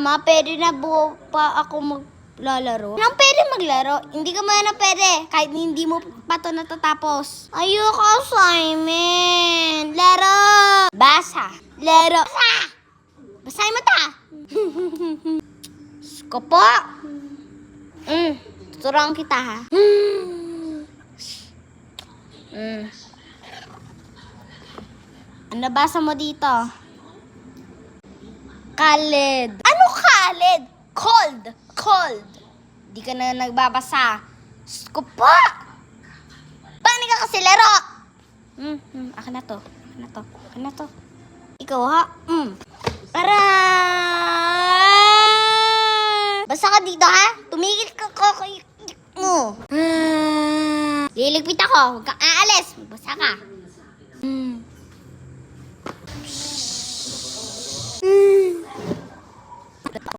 Mama, pwede na buo pa ako maglalaro? Nang pwede maglaro? Hindi ka muna pwede. Kahit hindi mo pa to natatapos. Ayoko assignment. Laro. Basa. Laro. Basa. Basahin mo ta. Sko po. Mm. Tuturuan kita ha. Mm. Ano basa mo dito? Khaled. Cold. Cold. Di ka na nagbabasa. Sko po. Paano ka kasi laro? Hmm, hmm, akin na to. Akin na to. Akin na to. Ikaw ha? Hmm. Para! Basta ka dito ha? Tumigil ka ko mo. Ah. Liligpit ako. Huwag kang aalis. Basta ka.